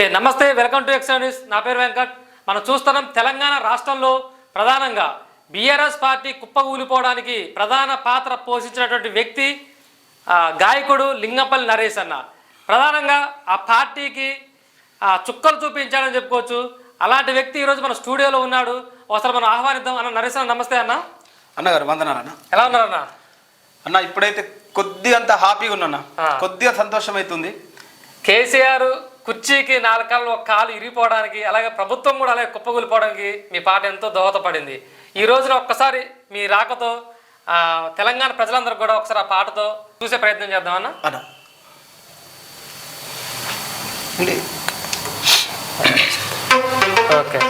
Okay నమస్తే welcome to X news. నా పేరు వెంకట్. మనం చూస్తున్నాం తెలంగాణ రాష్ట్రంలో ప్రధానంగా బీఆర్ఎస్ పార్టీ కుప్పకూలిపోవడానికి ప్రధాన పాత్ర పోషించినటువంటి వ్యక్తి గాయకుడు లింగంపల్లి నరేష్ అన్న. ప్రధానంగా ఆ పార్టీకి ఆ, చుక్కలు చూపించాడని చెప్పుకోవచ్చు. అలాంటి వ్యక్తి ఈరోజు మన స్టూడియోలో ఉన్నాడు. ఒకసారి మనం ఆహ్వానిద్దాం. అన్న నరేష్ అన్న నమస్తే అన్న. అన్నగారు వందనాలు అన్న. ఎలా ఉన్నారన్న అన్న? ఇప్పుడైతే కొద్దిగా అంత హ్యాపీగా ఉన్నా. కొద్దిగా సంతోషం అవుతుంది కేసీఆర్ కుర్చీకి నాలుగు కాళ్ళు ఒక కాలు ఇరిగిపోవడానికి అలాగే ప్రభుత్వం కూడా అలాగే కుప్పకూలిపోవడానికి మీ పాట ఎంతో దోహదపడింది. ఈ రోజున ఒక్కసారి మీ రాకతో తెలంగాణ ప్రజలందరూ కూడా ఒకసారి ఆ పాటతో చూసే ప్రయత్నం చేద్దామన్నా అన్న? ఓకే.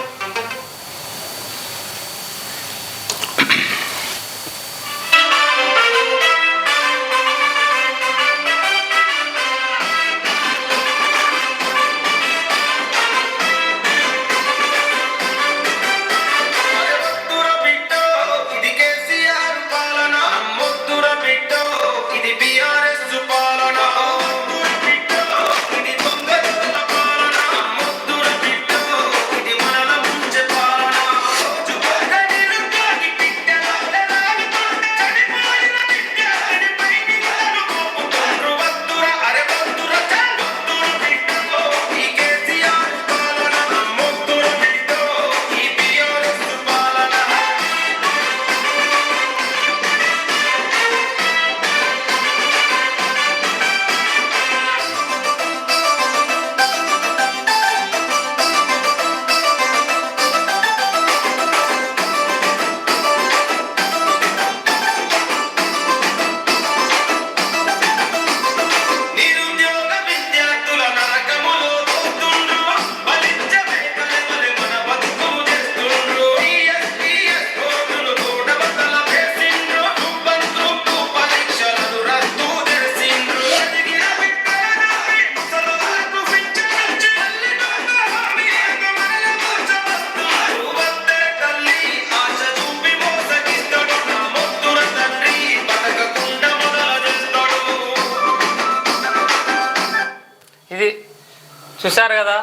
చూశారు కదా?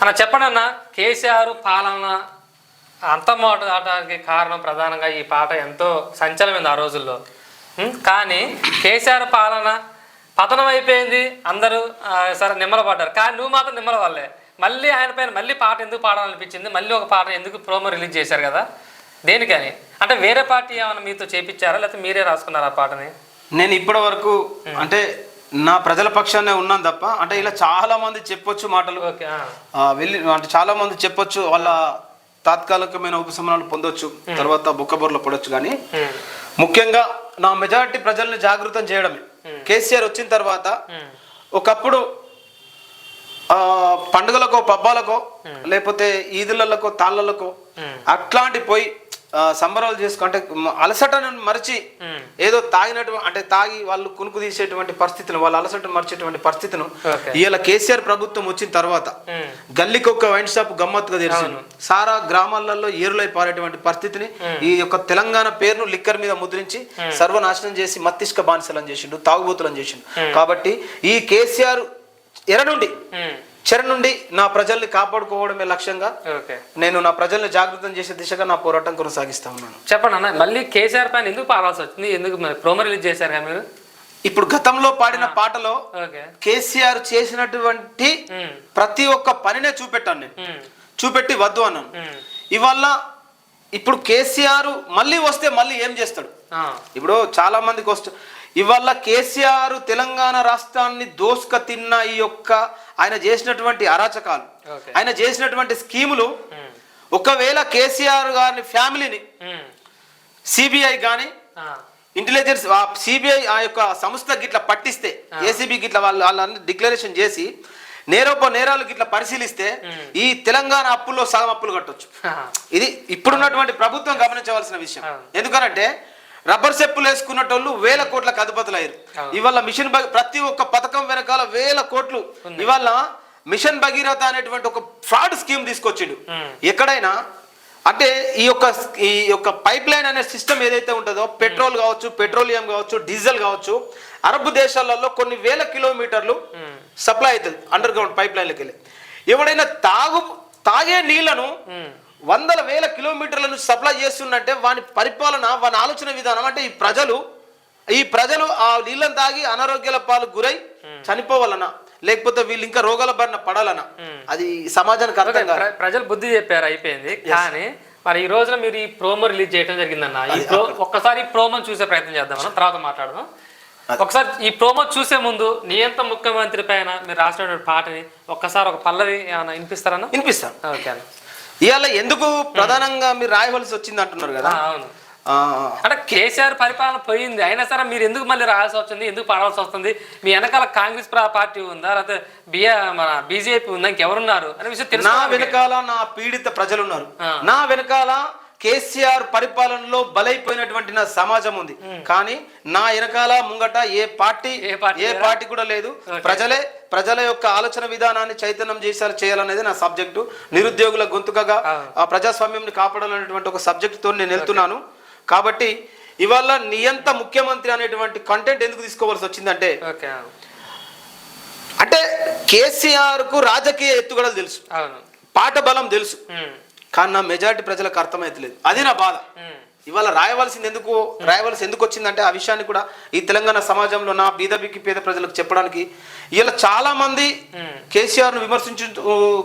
అన్న చెప్పండి అన్న కేసీఆర్ పాలన అంతమాట అవడానికి కారణం ప్రధానంగా ఈ పాట ఎంతో సంచలమైంది ఆ రోజుల్లో? కానీ కేసీఆర్ పాలన పతనం అయిపోయింది అందరూ సరే నిమ్మలపడ్డారు కానీ నువ్వు మాత్రం నిమ్మల వాళ్ళే మళ్ళీ ఆయన పైన మళ్ళీ పాట ఎందుకు పాడాలనిపించింది? మళ్ళీ ఒక పాట ఎందుకు ప్రోమో రిలీజ్ చేశారు కదా? దేనికని? అంటే వేరే పార్టీ ఏమైనా మీతో చేపించారా? లేకపోతే మీరే రాసుకున్నారా ఆ పాటని? నేను ఇప్పటి వరకు అంటే నా ప్రజల పక్షాన్నే ఉన్నాను తప్ప అంటే ఇలా చాలా మంది చెప్పొచ్చు మాటలు. వెళ్ళి అంటే చాలా మంది చెప్పొచ్చు వాళ్ళ తాత్కాలికమైన ఉపశమనాలు పొందొచ్చు తర్వాత బుక్కబోర్లో పడొచ్చు కానీ. ముఖ్యంగా నా మెజారిటీ ప్రజల్ని జాగృతం చేయడమే. కేసీఆర్ వచ్చిన తర్వాత. ఒకప్పుడు పండుగలకో పబ్బాలకో లేకపోతే ఈదులకో తాళ్ళకో అట్లాంటి పోయి సంబరాలు చేసుకుంటే అలసటను మరిచి. ఏదో తాగినట్టు అంటే తాగి వాళ్ళు కునుకు తీసేటువంటి పరిస్థితిని వాళ్ళ అలసటను మరిచేటువంటి పరిస్థితిను. ఇవాళ కేసీఆర్ ప్రభుత్వం వచ్చిన తర్వాత ఉం. గల్లీకి ఒక వైన్ షాప్ గమ్మత్తుగా తెరిచింది సారా గ్రామాలలో ఏరులై పారేటువంటి పరిస్థితిని ఈ యొక్క తెలంగాణ పేరును లిక్కర్ మీద ముద్రించి సర్వనాశనం చేసి మస్తిష్క బానిసలను చేసిండు తాగుబోతులను చేసిండు కాబట్టి ఈ కేసీఆర్ ఎర నుండి ఉం. చెర నుండి నా ప్రజల్ని కాపాడుకోవడమే లక్ష్యంగా ఓకే. నేను నా ప్రజల్ని జాగృతం చేసే దిశగా నా పోరాటం కొనసాగిస్తా ఉన్నాను. చెప్పండి అన్న మళ్ళీ కేసీఆర్ పైన ఎందుకు పాడాల్సి వచ్చింది? ఎందుకు ప్రోమో రిలీజ్ చేశారు మీరు? ఇప్పుడు గతంలో పాడిన పాటలో కేసీఆర్ చేసినటువంటి ప్రతి ఒక్క పనినే చూపెట్టాను నేను. చూపెట్టి వద్దు అన్నాను. ఇవల్ల ఇప్పుడు కేసీఆర్ మళ్ళీ వస్తే మళ్ళీ ఏం చేస్తాడు? ఇప్పుడు చాలా మందికి వస్తు ఇవాళ కేసీఆర్ తెలంగాణ రాష్ట్రాన్ని దోసుక తిన్న ఈ యొక్క ఆయన చేసినటువంటి అరాచకాలు ఆయన చేసినటువంటి స్కీములు ఒకవేళ కేసీఆర్ గారి ఫ్యామిలీని సిబిఐ కానీ ఇంటెలిజెన్స్ సిబిఐ ఆ యొక్క సంస్థ గిట్ల పట్టిస్తే ఏసీబీ గిట్ల వాళ్ళు వాళ్ళని డిక్లరేషన్ చేసి నేరోప నేరాలు గిట్ల పరిశీలిస్తే ఈ తెలంగాణ అప్పుల్లో సగం అప్పులు కట్టొచ్చు. ఇది ఇప్పుడున్నటువంటి ప్రభుత్వం గమనించవలసిన విషయం. ఎందుకనంటే రబ్బర్ చెప్పులు వేసుకున్నటోళ్ళు వేల కోట్లకు అధిపతులు అయ్యారు. ఇవాళ మిషన్ ప్రతి ఒక్క పథకం వెనకాల వేల కోట్లు. ఇవాళ మిషన్ భగీరథ అనేటువంటి ఒక ఫ్రాడ్ స్కీమ్ తీసుకొచ్చిండు. ఎక్కడైనా? అంటే ఈ యొక్క ఈ యొక్క పైప్ లైన్ అనే సిస్టమ్ ఏదైతే ఉంటుందో పెట్రోల్ కావచ్చు పెట్రోలియం కావచ్చు డీజిల్ కావచ్చు అరబ్ దేశాలలో కొన్ని వేల కిలోమీటర్లు సప్లై అవుతుంది అండర్ గ్రౌండ్ పైప్ లైన్లకి వెళ్ళి ఎవడైనా తాగు తాగే నీళ్ళను వందల వేల కిలోమీటర్ల నుంచి సప్లై చేస్తుందంటే వాని పరిపాలన వాని ఆలోచన విధానం అంటే ఈ ప్రజలు ఈ ప్రజలు ఆ నీళ్ళని తాగి అనారోగ్యాల పాలు గురై చనిపోవాలనా లేకపోతే వీళ్ళు ఇంకా రోగాల బారిన పడాలనా అది సమాజానికి అర్థం కాదు. ప్రజలు బుద్ధి చెప్పారు అయిపోయింది. కానీ మరి ఈ రోజున మీరు ఈ ప్రోమో రిలీజ్ చేయడం జరిగిందన్న. ఈ ప్రో ఒక్కసారి ఈ ప్రోమో చూసే ప్రయత్నం చేద్దాం మనం తర్వాత మాట్లాడదాం. ఒకసారి ఈ ప్రోమో చూసే ముందు నియంత ముఖ్యమంత్రి పైన మీరు రాసినటువంటి పాటని ఒక్కసారి ఒక పల్లవి ఏమైనా వినిపిస్తారన్నా? వినిపిస్తాను. ఓకే అన్న. ఇవాళ ఎందుకు ప్రధానంగా మీరు రాయవలసి వచ్చింది అంటున్నారు కదా? అవును. అంటే కేసీఆర్ పరిపాలన పోయింది. అయినా సరే మీరు ఎందుకు మళ్ళీ రాయాల్సి వస్తుంది ఎందుకు పడాల్సి వస్తుంది? మీ వెనకాల కాంగ్రెస్ ప్రా- పార్టీ ఉందా? లేకపోతే బిఆ మన బీజేపీ ఉందా? ఇంకెవరున్నారు? అనే విషయం నా వెనకాల నా పీడిత ప్రజలు ఉన్నారు. నా వెనకాల కేసీఆర్ పరిపాలనలో బలైపోయినటువంటి నా సమాజం ఉంది. కానీ నా వెనకాల ముంగట ఏ పార్టీ ఏ పార్టీ కూడా లేదు. ప్రజలే ప్రజల యొక్క ఆలోచన విధానాన్ని చైతన్యం చేసేలా చేయాలనేది నా సబ్జెక్టు. నిరుద్యోగుల గొంతుకగా ఆ. ప్రజాస్వామ్యం కాపాడాలనేటువంటి ఒక సబ్జెక్ట్తో నేను వెళ్తున్నాను. కాబట్టి ఇవాళ నియంత ముఖ్యమంత్రి అనేటువంటి కంటెంట్ ఎందుకు తీసుకోవాల్సి వచ్చిందంటే అంటే కేసీఆర్కు రాజకీయ ఎత్తుగడలు తెలుసు. పాట బలం తెలుసు. కానీ నా మెజారిటీ ప్రజలకు అర్థమైతలేదు. అది నా బాధ. ఇవాళ రాయవలసింది ఎందుకు రాయవలసి ఎందుకు వచ్చిందంటే ఆ విషయాన్ని కూడా ఈ తెలంగాణ సమాజంలో నా బీదబిక్కి పేద ప్రజలకు చెప్పడానికి ఇలా చాలా మంది కేసీఆర్ను విమర్శించు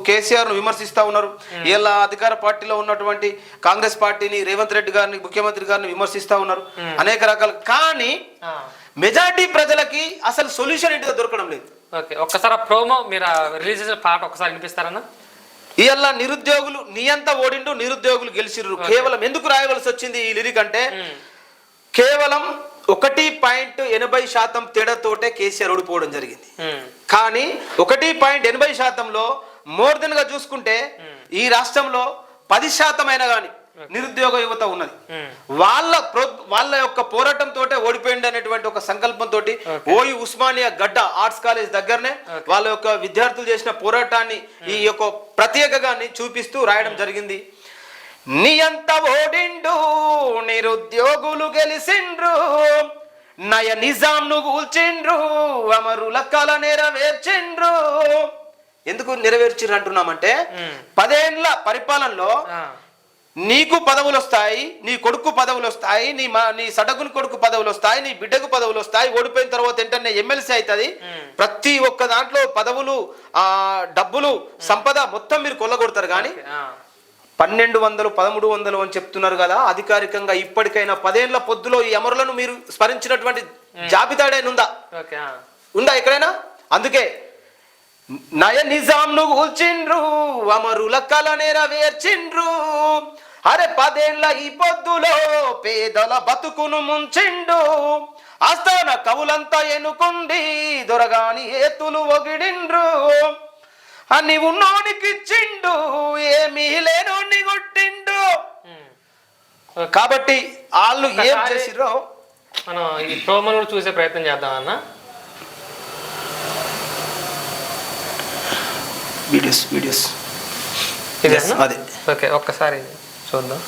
కేసీఆర్ను విమర్శిస్తా ఉన్నారు. ఇలా అధికార పార్టీలో ఉన్నటువంటి కాంగ్రెస్ పార్టీని రేవంత్ రెడ్డి గారిని ముఖ్యమంత్రి గారిని విమర్శిస్తా ఉన్నారు. అనేక రకాల కానీ మెజారిటీ ప్రజలకి అసలు సొల్యూషన్ ఏంటిదో దొరకడం లేదు. ఓకే ఒక్కసారి ప్రోమో మీరు రిలీజ్ చేసిన పాట ఒకసారి వినిపిస్తారన్నా? ఇవాళ నిరుద్యోగులు నియంత ఓడిండు నిరుద్యోగులు గెలిచిర్రు. కేవలం ఎందుకు రాయవలసి వచ్చింది ఈ లిరిక్ అంటే కేవలం ఒకటి పాయింట్ ఎనభై శాతం తేడాతోటే కేసీఆర్ ఓడిపోవడం జరిగింది. కానీ ఒకటి పాయింట్ ఎనభై శాతంలో మోర్ దెన్గా చూసుకుంటే ఈ రాష్ట్రంలో పది శాతం అయినా కానీ నిరుద్యోగ యువత ఉన్నది. వాళ్ళ వాళ్ళ యొక్క పోరాటం తోటే ఓడిపోయింది అనేటువంటి ఒక సంకల్పంతో ఓయి ఉస్మానియా గడ్డ ఆర్ట్స్ కాలేజ్ దగ్గరనే వాళ్ళ యొక్క విద్యార్థులు చేసిన పోరాటాన్ని ఈ యొక్క ప్రత్యేకగాన్ని చూపిస్తూ రాయడం జరిగింది. నియంత ఓడిండు నిరుద్యోగులు గెలిసిండ్రు నయ నిజాంను కూల్చిండ్రు అమరుల కల నెరవేర్చిండ్రు. ఎందుకు నెరవేర్చిండ్రు అంటున్నామంటే పదేండ్ల పరిపాలనలో నీకు పదవులు వస్తాయి నీ కొడుకు పదవులు వస్తాయి నీ మా నీ సడగుని కొడుకు పదవులు వస్తాయి నీ బిడ్డకు పదవులు వస్తాయి ఓడిపోయిన తర్వాత వెంటనే ఎమ్మెల్సీ అవుతుంది. ప్రతి ఒక్క దాంట్లో పదవులు ఆ డబ్బులు సంపద మొత్తం మీరు కొల్లగొడతారు కానీ పన్నెండు వందలు పదమూడు వందలు అని చెప్తున్నారు కదా అధికారికంగా ఇప్పటికైనా పదేళ్ళ పొద్దులో ఈ అమరులను మీరు స్మరించినటువంటి జాబితాడైనా ఆ, ఉందా ఎక్కడైనా? అందుకే నయ నిజాంను కూల్చిండ్రు అమరుల కల నెరవేర్చిండ్రు. అరే పదేళ్ళ ఈ పొద్దులో పేదల బతుకును ముంచిండు. ఆస్థాన కవులంతా ఎనుకుండి దొరగాని ఏతులు ఒగిడిండ్రు. అని ఉన్నోనికిచ్చిండు ఏమీ లేనోని కొట్టిండు. కాబట్టి వాళ్ళు ఏం చేసిర్రో? మనం ఈ ప్రోమోలు కూడా చూసే ప్రయత్నం చేద్దాం అన్న. Videos videos. ఇదేనా? అదే. ఓకే ఒక్కసారి చూద్దాం.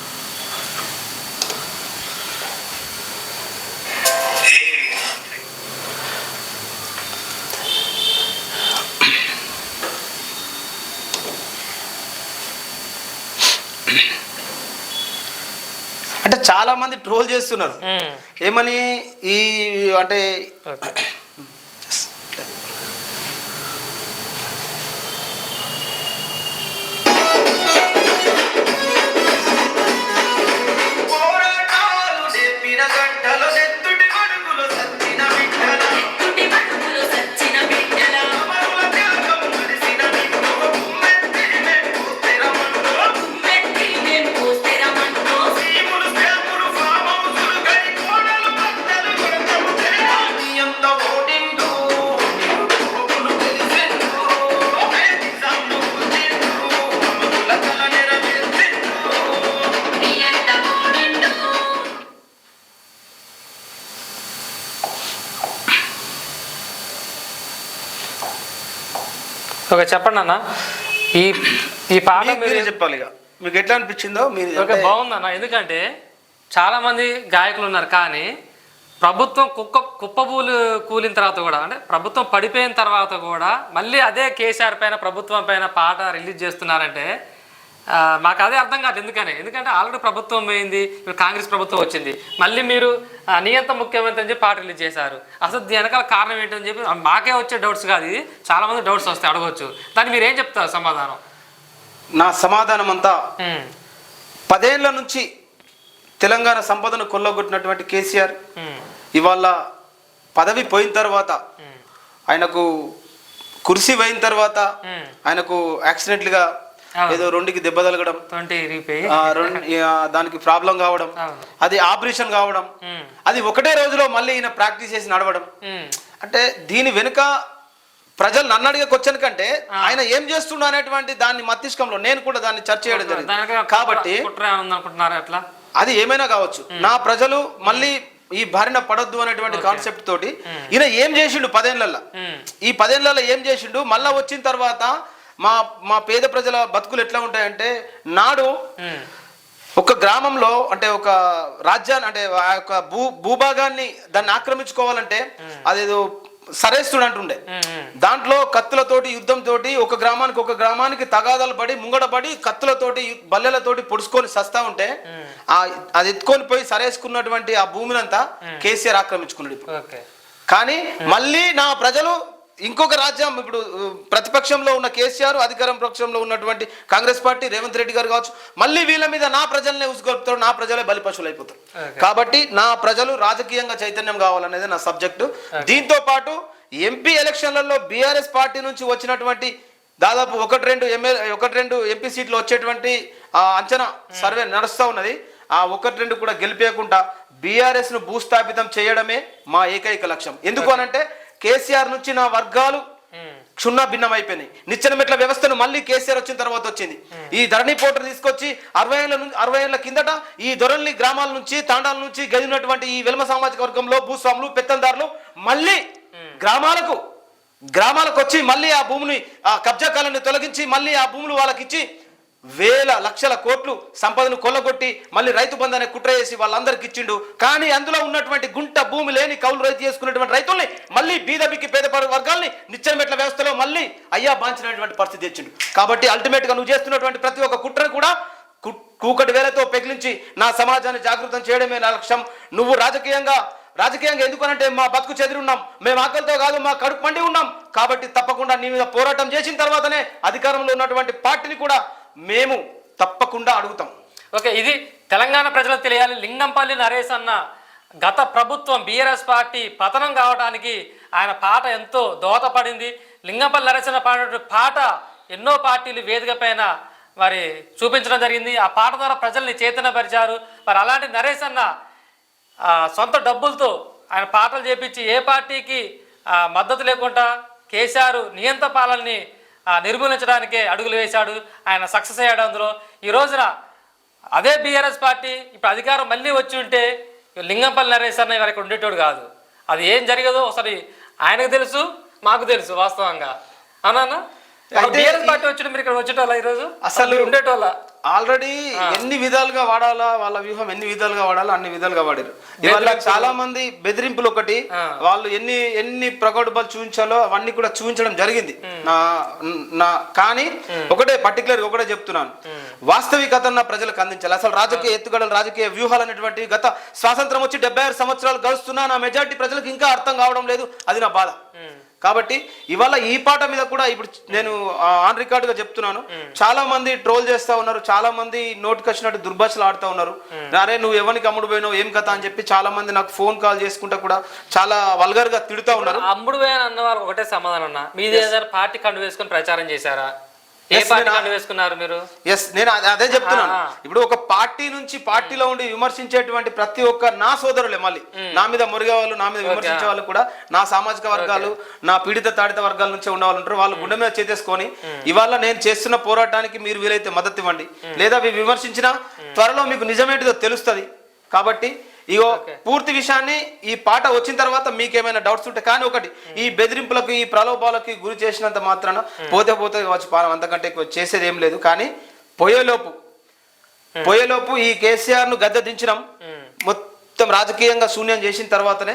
అంటే చాలా మంది ట్రోల్ చేస్తున్నారు. ఏమని ఈ అంటే చెప్పండి అన్న. ఈ ఈ పాట మీరు చెప్పాలి ఇక. మీకు ఎట్లా అనిపించిందో మీరు ఓకే బాగుందన్న ఎందుకంటే చాలా మంది గాయకులు ఉన్నారు కానీ ప్రభుత్వం కుక్క కుప్పబూలు కూలిన తర్వాత కూడా అంటే ప్రభుత్వం పడిపోయిన తర్వాత కూడా మళ్ళీ అదే కేసీఆర్ పైన ప్రభుత్వం పైన పాట రిలీజ్ చేస్తున్నారంటే మాకు అదే అర్థం కాదు ఎందుకని? ఎందుకంటే ఆల్రెడీ ప్రభుత్వం పోయింది ఇప్పుడు కాంగ్రెస్ ప్రభుత్వం వచ్చింది. మళ్ళీ మీరు నియంత ముఖ్యమంత్రి అని చెప్పి పాట రిలీజ్ చేశారు. అసలు దీని వెనకాల కారణం ఏంటని చెప్పి మాకే వచ్చే డౌట్స్ కాదు ఇది. చాలా మంది డౌట్స్ వస్తాయి అడగవచ్చు దాన్ని మీరు ఏం చెప్తారు సమాధానం? నా సమాధానం అంతా పదేళ్ళ నుంచి తెలంగాణ సంపదను కొల్లగొట్టినటువంటి కేసీఆర్ ఇవాళ పదవి పోయిన తర్వాత ఆయనకు కుర్సీ పోయిన తర్వాత. ఆయనకు యాక్సిడెంట్లుగా. ఏదో రెండుకి దెబ్బ తగలడం ఆ, దానికి ప్రాబ్లం కావడం. అది ఆపరేషన్ కావడం అది ఒకటే రోజులో మళ్ళీ ఈయన ప్రాక్టీస్ చేసి నడవడం. అంటే దీని వెనుక ప్రజలు నన్ను అడిగే కంటే ఆయన ఏం చేస్తుండ అనేటువంటి దాన్ని మస్తిష్కంలో నేను కూడా దాన్ని చర్చ చేయడం జరిగింది. కాబట్టి అది ఏమైనా కావచ్చు. నా ప్రజలు మళ్ళీ ఈ బారిన పడొద్దు అనేటువంటి కాన్సెప్ట్ తోటి ఈయన ఏం చేసిండు పదేళ్ళలో ఈ పదేళ్ళలో ఏం చేసిండు? మళ్ళా వచ్చిన తర్వాత మా మా పేద ప్రజల బతుకులు ఎట్లా ఉంటాయంటే నాడు ఒక గ్రామంలో అంటే ఒక రాజ్యాన్ని అంటే ఆ యొక్క భూ భూభాగాన్ని దాన్ని ఆక్రమించుకోవాలంటే అదేదో సరేస్తుడు అంటుండే. దాంట్లో కత్తులతోటి యుద్ధం తోటి ఒక గ్రామానికి ఒక గ్రామానికి తగాదాలు పడి ముంగడపడి కత్తులతోటి బల్లెలతోటి పొడుచుకొని సస్తా ఉంటే ఆ అది ఎత్తుకొని పోయి సరేసుకున్నటువంటి ఆ భూమినంతా కేసీఆర్ ఆక్రమించుకున్నాడు కానీ మళ్ళీ నా ప్రజలు ఇంకొక రాజ్యం ఇప్పుడు ప్రతిపక్షంలో ఉన్న కేసీఆర్ అధికారం పక్షంలో ఉన్నటువంటి కాంగ్రెస్ పార్టీ రేవంత్ రెడ్డి గారు కావచ్చు మళ్ళీ వీళ్ళ మీద నా ప్రజలనే ఉసుగొలుపుతారు నా ప్రజలే బలిపశువులు అయిపోతారు. కాబట్టి నా ప్రజలు రాజకీయంగా చైతన్యం కావాలనేది నా సబ్జెక్టు. దీంతో పాటు ఎంపీ ఎలక్షన్లలో బీఆర్ఎస్ పార్టీ నుంచి వచ్చినటువంటి దాదాపు ఒకటి రెండు ఎమ్మెల్యే ఒకటి రెండు ఎంపీ సీట్లు వచ్చేటువంటి ఆ అంచనా సర్వే నడుస్తూ ఉన్నది. ఆ ఒకటి రెండు కూడా గెలిపేయకుండా బీఆర్ఎస్ను భూస్థాపితం చేయడమే మా ఏకైక లక్ష్యం. ఎందుకు అనంటే కేసీఆర్ నుంచి నా వర్గాలు క్షుణ్ణ భిన్నం అయిపోయినాయి నిచ్చెన మెట్ల వ్యవస్థను మళ్ళీ కేసీఆర్ వచ్చిన తర్వాత వచ్చింది. ఈ ధరణి పోటర్ తీసుకొచ్చి అరవై ఏళ్ళ నుంచి అరవై ఏళ్ళ కిందట ఈ దొరల్ని గ్రామాల నుంచి తాండాల నుంచి గదినటువంటి ఈ వెల్మ సామాజిక వర్గంలో భూస్వాములు పెత్తందారులు మళ్ళీ గ్రామాలకు గ్రామాలకు వచ్చి మళ్ళీ ఆ భూమిని ఆ కబ్జా కాలాన్ని తొలగించి మళ్ళీ ఆ భూములు వాళ్ళకి ఇచ్చి వేల లక్షల కోట్లు సంపదను కొల్లగొట్టి మళ్ళీ రైతు బంధు అనే కుట్ర చేసి వాళ్ళందరికి ఇచ్చిండు. కానీ అందులో ఉన్నటువంటి గుంట భూమి లేని కౌలు రైతు చేసుకున్నటువంటి రైతుల్ని మళ్ళీ బీదబిక్కి పేద వర్గాల్ని నిచ్చెన మెట్ల వ్యవస్థలో మళ్ళీ అయ్యా బాంచినటువంటి పరిస్థితి తెచ్చిండు. కాబట్టి అల్టిమేట్గా నువ్వు చేస్తున్నటువంటి ప్రతి ఒక్క కుట్రను కూడా కూకటి వేలతో పెగిలించి నా సమాజాన్ని జాగృతం చేయడమే నా లక్ష్యం. నువ్వు రాజకీయంగా రాజకీయంగా ఎందుకనంటే మా బతుకు చెదిరి ఉన్నాం మేము ఆకలితో కాదు మా కడుపు పండి ఉన్నాం. కాబట్టి తప్పకుండా నీ మీద పోరాటం చేసిన తర్వాతనే అధికారంలో ఉన్నటువంటి పార్టీని కూడా మేము తప్పకుండా అడుగుతాం. ఓకే ఇది తెలంగాణ ప్రజలకు తెలియాలి. లింగంపల్లి నరేష్ అన్న గత ప్రభుత్వం బీఆర్ఎస్ పార్టీ పతనం కావడానికి ఆయన పాట ఎంతో దోహదపడింది. లింగంపల్లి నరేష్ అన్న పాడిన పాట ఎన్నో పార్టీలు వేదిక పైన మరి చూపించడం జరిగింది. ఆ పాట ద్వారా ప్రజల్ని చైతన్యపరిచారు మరి అలాంటి నరేష్ అన్న సొంత డబ్బులతో ఆయన పాటలు చేపించి ఏ పార్టీకి మద్దతు లేకుండా కేసీఆర్ నియంత పాలనని నిర్మూలించడానికే అడుగులు వేశాడు. ఆయన సక్సెస్ అయ్యాడు అందులో. ఈ రోజున అదే బీఆర్ఎస్ పార్టీ ఇప్పుడు అధికారం మళ్ళీ వచ్చి ఉంటే లింగంపల్లి నరేష్ అన్న ఇవాళ ఉండేటోడు కాదు. అది ఏం జరిగదో ఒకసారి ఆయనకు తెలుసు మాకు తెలుసు వాస్తవంగా. అవునా బీఆర్ఎస్ ఈ- పార్టీ వచ్చి మీరు ఇక్కడ వచ్చేటోళ్ళ ఈరోజు? అసలు- ఉండేటోళ్ళ? ఆల్రెడీ ఎన్ని విధాలుగా వాడాలా వాళ్ళ వ్యూహం ఎన్ని విధాలుగా వాడాలా అన్ని విధాలుగా వాడారు. ఇవాళ చాలా మంది బెదిరింపులు ఒకటి. వాళ్ళు ఎన్ని ఎన్ని ప్రగొడబలు చూపించాలో అవన్నీ కూడా చూపించడం జరిగింది. నా నా కానీ ఒకటే పర్టికులర్ ఒకటే చెప్తున్నాను. వాస్తవికత ప్రజలకు అందించాలి. అసలు రాజకీయ ఎత్తుగడలు రాజకీయ వ్యూహాలు అనేటువంటి గత స్వాతంత్రం వచ్చి డెబ్బై ఆరు సంవత్సరాలు గడుస్తున్నా నా మెజారిటీ ప్రజలకు ఇంకా అర్థం కావడం లేదు. అది నా బాధ. కాబట్టి ఇవాళ ఈ పాట మీద కూడా ఇప్పుడు నేను ఆన్ రికార్డ్గా చెప్తున్నాను. చాలా మంది ట్రోల్ చేస్తా ఉన్నారు చాలా మంది నోటికి వచ్చినట్టు దుర్భాషలు ఆడుతా ఉన్నారు. అరే నువ్వు ఎవరికి అమ్ముడు పోయినావు ఏం కథ అని చెప్పి చాలా మంది నాకు ఫోన్ కాల్ చేసుకుంటా కూడా చాలా వల్గర్గా తిడుతా ఉన్నారు. అమ్ముడు వేయని అన్న వాళ్ళు ఒకటే సమాధానం అన్న. మీది పార్టీ కండు వేసుకొని ప్రచారం చేశారా? ఏ Yes, పార్టీ నేను- కండు వేసుకున్నారు మీరు? ఎస్ నేను అదే- చెప్తున్నాను. ఇప్పుడు ఒక పార్టీ నుంచి పార్టీలో ఉండి విమర్శించేటువంటి ప్రతి ఒక్క నా సోదరులే మళ్ళీ. నా మీద మురిగే వాళ్ళు నా మీద విమర్శించే వాళ్ళు కూడా నా సామాజిక వర్గాలు నా పీడిత తాడిత వర్గాల నుంచే వాళ్ళు ఉంటారు. వాళ్ళు గుండె మీద చేతేసుకొని ఇవాళ నేను చేస్తున్న పోరాటానికి మీరు వీలైతే మద్దతు ఇవ్వండి. లేదా మీరు విమర్శించినా త్వరలో మీకు నిజమేంటిదో తెలుస్తుంది. కాబట్టి ఇగో పూర్తి విషయాన్ని ఈ పాట వచ్చిన తర్వాత మీకేమైనా డౌట్స్ ఉంటే కానీ ఒకటి ఈ బెదిరింపులకు ఈ ప్రలోభాలకి గురి చేసినంత మాత్రాన పోతే పోతే కావచ్చు పానం అంతకంటే ఎక్కువ చేసేది ఏం లేదు. కానీ పోయేలోపు పోయేలోపు ఈ కేసీఆర్ను గద్దె దించడం మొత్తం మొత్తం రాజకీయంగా శూన్యం చేసిన తర్వాతనే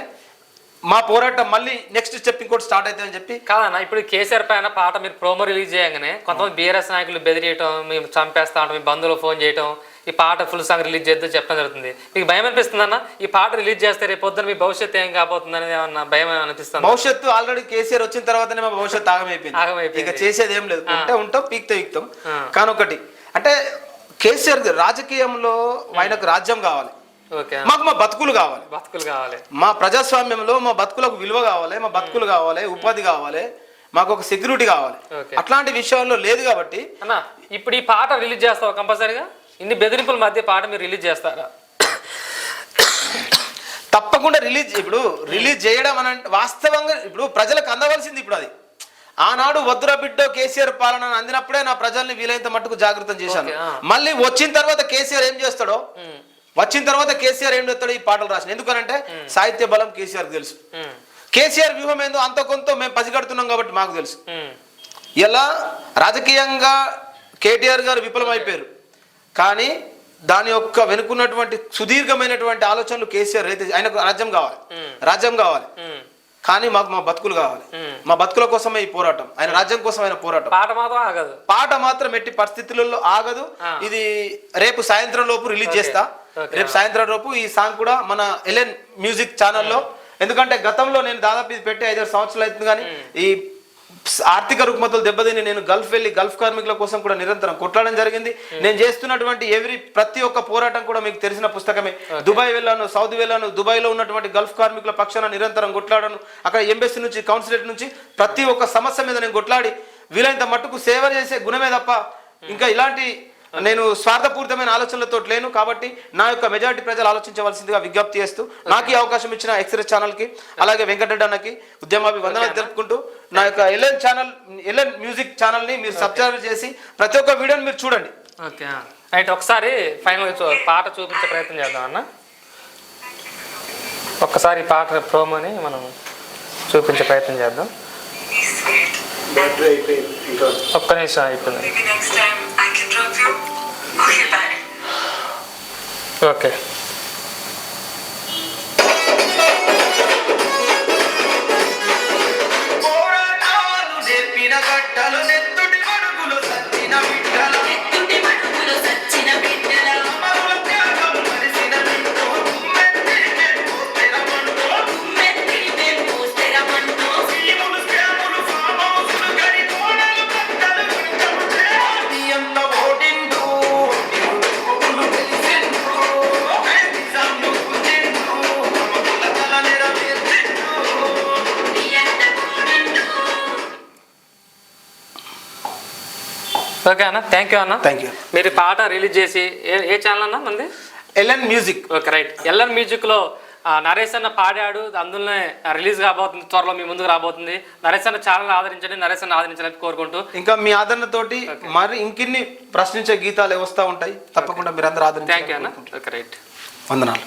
మా పోరాటం మళ్ళీ నెక్స్ట్ స్టెప్ ఇంకోటి స్టార్ట్ అవుతుందని చెప్పి కాదన్న ఇప్పుడు కేసీఆర్ పైన పాట మీరు ప్రోమో రిలీజ్ చేయగానే కొంతమంది బీఆర్ఎస్ నాయకులు బెదిరియటం మేము చంపేస్తా ఉంటాం మీ బంధువులు ఫోన్ చేయటం ఈ పాట ఫుల్ సాంగ్ రిలీజ్ చేద్దాం చెప్పడం జరుగుతుంది. మీకు భయం అనిపిస్తుందన్న ఈ పాట రిలీజ్ చేస్తే రేపు పొద్దున మీ భవిష్యత్తు ఏం కాబోతుంది అనేది ఏమన్నా భయం అనిపిస్తుంది? భవిష్యత్తు ఆల్రెడీ కేసీఆర్ వచ్చిన తర్వాతనే మా భవిష్యత్తు ఆగమైపోయింది. ఆగమైపోయింది. ఇక చేసేది ఏం లేదు. ఉంటే ఉంటాం పీక్తే పీక్తాం. కానీ ఒకటి అంటే కేసీఆర్ రాజకీయంలో ఆయనకు రాజ్యం కావాలి. మాకు మా బతుకులు కావాలి. బతుకులు కావాలి. మా ప్రజాస్వామ్యంలో మా బతుకులకు విలువ కావాలి మా బతుకులు కావాలి ఉపాధి కావాలి మాకు ఒక సెక్యూరిటీ కావాలి. అట్లాంటి విషయాల్లో లేదు కాబట్టి అన్న ఇప్పుడు ఈ పాట రిలీజ్ చేస్తావా కంపల్సరీగా? ఇన్ని బెదిరింపుల మధ్య పాట మీరు రిలీజ్ చేస్తారా? తప్పకుండా రిలీజ్ ఇప్పుడు రిలీజ్ చేయడం అని అంటే వాస్తవంగా ఇప్పుడు ప్రజలకు అందవలసింది ఇప్పుడు అది. ఆనాడు వద్దుర బిడ్డ కేసీఆర్ పాలన అందినప్పుడే నా ప్రజల్ని వీలైనంత మట్టుకు జాగృతం చేశాను. మళ్ళీ వచ్చిన తర్వాత కేసీఆర్ ఏం చేస్తాడో? వచ్చిన తర్వాత కేసీఆర్ ఏం చేస్తాడో ఈ పాటలు రాసిన. ఎందుకనంటే సాహిత్య బలం కేసీఆర్ తెలుసు. కేసీఆర్ వ్యూహం ఏందో అంత కొంత మేము పసిగడుతున్నాం కాబట్టి మాకు తెలుసు. ఇలా రాజకీయంగా కేటీఆర్ గారు విఫలమైపోయారు. కానీ దాని యొక్క వెనుకున్నటువంటి సుదీర్ఘమైనటువంటి ఆలోచనలు కేసీఆర్ అయితే ఆయనకు రాజ్యం కావాలి. రాజ్యం కావాలి. కానీ మాకు మా బతుకులు కావాలి. మా బతుకుల కోసమే ఈ పోరాటం. ఆయన రాజ్యం కోసం ఆయన పోరాటం. పాట మాత్రం ఆగదు. పాట మాత్రం ఎట్టి పరిస్థితులలో ఆగదు. ఇది రేపు సాయంత్రం లోపు రిలీజ్. చేస్తా. రేపు సాయంత్రం లోపు ఈ సాంగ్ కూడా మన ఎలెన్ మ్యూజిక్ ఛానల్లో. ఎందుకంటే గతంలో నేను దాదాపు ఇది పెట్టి ఐదారు సంవత్సరాలు అవుతుంది కానీ ఈ ఆర్థిక రుగ్మతలు దెబ్బతిని నేను గల్ఫ్ వెళ్ళి గల్ఫ్ కార్మికుల కోసం కూడా నిరంతరం కొట్లాడడం జరిగింది. నేను చేస్తున్నటువంటి ఎవ్రీ ప్రతి ఒక్క పోరాటం కూడా మీకు తెలిసిన పుస్తకమే. దుబాయ్ వెళ్ళాను సౌదీ వెళ్ళాను దుబాయ్లో ఉన్నటువంటి గల్ఫ్ కార్మికుల పక్షాన నిరంతరం కొట్లాడాను. అక్కడ ఎంబెస్సీ నుంచి కౌన్సిలేట్ నుంచి ప్రతి ఒక్క సమస్య మీద నేను కొట్లాడి వీలైనంత మట్టుకు సేవ చేసే గుణమే తప్ప ఇంకా ఇలాంటి నేను స్వార్థపూరితమైన ఆలోచనలతో లేను కాబట్టి నా యొక్క మెజారిటీ ప్రజలు ఆలోచించవలసిందిగా విజ్ఞప్తి చేస్తూ నాకు ఈ అవకాశం ఇచ్చిన ఎక్స్ప్రెస్ ఛానల్కి అలాగే వెంకటరెడ్డి అన్నకి ఉద్యమాభి వందనాలు తెలుపుకుంటూ నా యొక్క ఎల్ఎన్ ఛానల్ ఎల్ఎన్ మ్యూజిక్ ఛానల్ని మీరు సబ్స్క్రైబ్ చేసి ప్రతి ఒక్క వీడియోని మీరు చూడండి. ఓకే రైట్ ఒకసారి ఫైనల్ పాట చూపించే ప్రయత్నం చేద్దాం అన్న. ఒక్కసారి పాట ప్రోమోని మనం చూపించే ప్రయత్నం చేద్దాం. ఒక్క నిమిషం అయిపోయింది. you. Okay. ఓకే అన్న థ్యాంక్ యూ అన్న. థ్యాంక్ యూ మీరు పాట రిలీజ్ చేసి ఏ ఏ ఛానల్ అన్న మంది? L N music. Okay right L R మ్యూజిక్లో నరేష్ అన్న పాడాడు అందులోనే రిలీజ్ కాబోతుంది త్వరలో మీ ముందుకు రాబోతుంది. నరేష్ అన్న ఛానల్ ఆదరించండి నరేష్ అన్న ఆదరించాలని కోరుకుంటూ. ఇంకా మీ ఆదరణతోటి మరి ఇంకిన్ని ప్రశ్నించే గీతాలు వస్తూ ఉంటాయి తప్పకుండా మీరందరూ థ్యాంక్ యూ అన్న. ఓకే రైట్ వందనాలు.